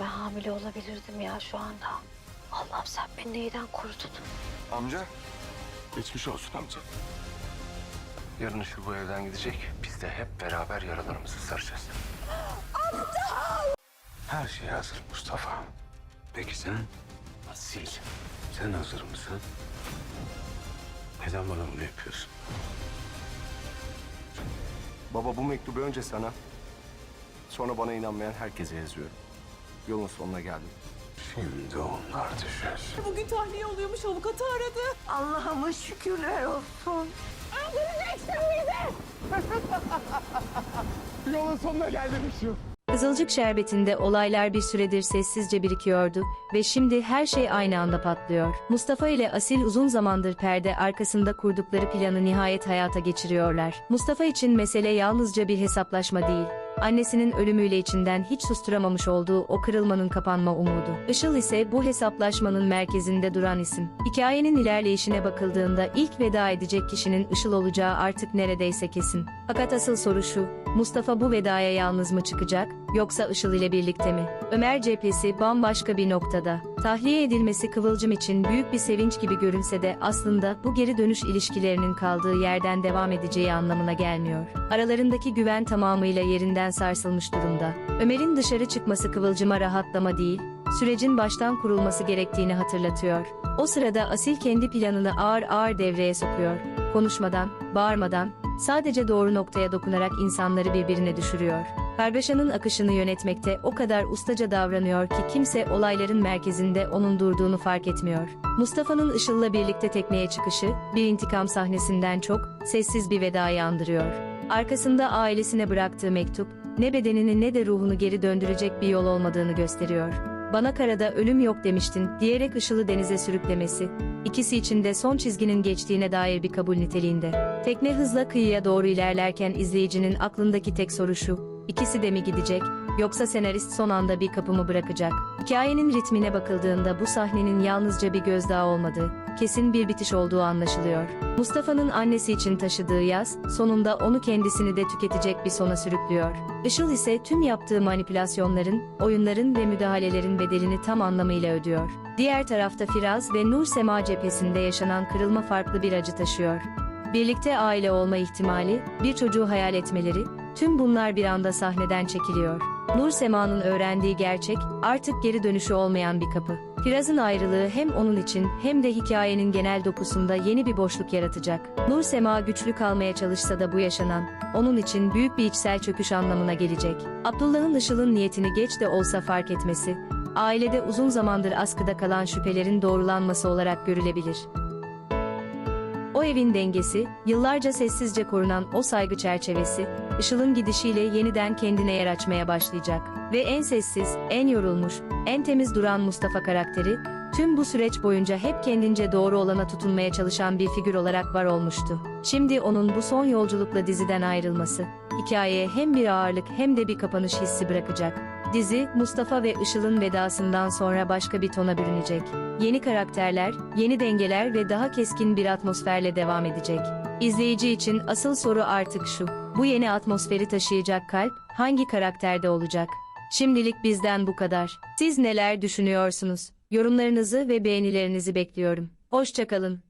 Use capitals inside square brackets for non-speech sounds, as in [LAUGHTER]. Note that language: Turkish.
ben hamile olabilirdim ya şu anda. Allah'ım sen beni neyden korudun? Amca. Geçmiş olsun amca. Yarın Işıl bu evden gidecek. Biz de hep beraber yaralarımızı saracağız. Aptal! Her şey hazır Mustafa. Peki sen? Asil. Sen hazır mısın? Neden bana bunu yapıyorsun? Baba bu mektubu önce sana, sonra bana inanmayan herkese yazıyorum. Yolun sonuna geldim. Şimdi onlar düşer. Bugün tahliye oluyormuş avukatı aradı. Allah'ıma şükürler olsun. [LAUGHS] Yolun sonuna geldim şu. Kızılcık şerbetinde olaylar bir süredir sessizce birikiyordu ve şimdi her şey aynı anda patlıyor. Mustafa ile Asil uzun zamandır perde arkasında kurdukları planı nihayet hayata geçiriyorlar. Mustafa için mesele yalnızca bir hesaplaşma değil. Annesinin ölümüyle içinden hiç susturamamış olduğu o kırılmanın kapanma umudu. Işıl ise bu hesaplaşmanın merkezinde duran isim. Hikayenin ilerleyişine bakıldığında ilk veda edecek kişinin Işıl olacağı artık neredeyse kesin. Fakat asıl soru şu, Mustafa bu vedaya yalnız mı çıkacak, yoksa Işıl ile birlikte mi? Ömer cephesi bambaşka bir noktada. Tahliye edilmesi Kıvılcım için büyük bir sevinç gibi görünse de aslında bu geri dönüş ilişkilerinin kaldığı yerden devam edeceği anlamına gelmiyor. Aralarındaki güven tamamıyla yerinden sarsılmış durumda. Ömer'in dışarı çıkması Kıvılcım'a rahatlama değil, sürecin baştan kurulması gerektiğini hatırlatıyor. O sırada Asil kendi planını ağır ağır devreye sokuyor. Konuşmadan, bağırmadan, sadece doğru noktaya dokunarak insanları birbirine düşürüyor. Kargaşanın akışını yönetmekte o kadar ustaca davranıyor ki kimse olayların merkezinde onun durduğunu fark etmiyor. Mustafa'nın Işıl'la birlikte tekneye çıkışı, bir intikam sahnesinden çok, sessiz bir vedayı andırıyor. Arkasında ailesine bıraktığı mektup, ne bedenini ne de ruhunu geri döndürecek bir yol olmadığını gösteriyor. Bana karada ölüm yok demiştin diyerek Işıl'ı denize sürüklemesi, ikisi için de son çizginin geçtiğine dair bir kabul niteliğinde. Tekne hızla kıyıya doğru ilerlerken izleyicinin aklındaki tek soru şu, ikisi de mi gidecek, yoksa senarist son anda bir kapımı bırakacak? Hikayenin ritmine bakıldığında bu sahnenin yalnızca bir gözdağı olmadığı, kesin bir bitiş olduğu anlaşılıyor. Mustafa'nın annesi için taşıdığı yaz, sonunda onu kendisini de tüketecek bir sona sürüklüyor. Işıl ise tüm yaptığı manipülasyonların, oyunların ve müdahalelerin bedelini tam anlamıyla ödüyor. Diğer tarafta Firaz ve Nur Sema cephesinde yaşanan kırılma farklı bir acı taşıyor. Birlikte aile olma ihtimali, bir çocuğu hayal etmeleri, tüm bunlar bir anda sahneden çekiliyor. Nur Sema'nın öğrendiği gerçek, artık geri dönüşü olmayan bir kapı. Firaz'ın ayrılığı hem onun için hem de hikayenin genel dokusunda yeni bir boşluk yaratacak. Nur Sema güçlü kalmaya çalışsa da bu yaşanan, onun için büyük bir içsel çöküş anlamına gelecek. Abdullah'ın Işıl'ın niyetini geç de olsa fark etmesi, ailede uzun zamandır askıda kalan şüphelerin doğrulanması olarak görülebilir. Evin dengesi, yıllarca sessizce korunan o saygı çerçevesi, Işıl'ın gidişiyle yeniden kendine yer açmaya başlayacak. Ve en sessiz, en yorulmuş, en temiz duran Mustafa karakteri, tüm bu süreç boyunca hep kendince doğru olana tutunmaya çalışan bir figür olarak var olmuştu. Şimdi onun bu son yolculukla diziden ayrılması, hikayeye hem bir ağırlık hem de bir kapanış hissi bırakacak. Dizi, Mustafa ve Işıl'ın vedasından sonra başka bir tona bürünecek. Yeni karakterler, yeni dengeler ve daha keskin bir atmosferle devam edecek. İzleyici için asıl soru artık şu. Bu yeni atmosferi taşıyacak kalp hangi karakterde olacak? Şimdilik bizden bu kadar. Siz neler düşünüyorsunuz? Yorumlarınızı ve beğenilerinizi bekliyorum. Hoşçakalın.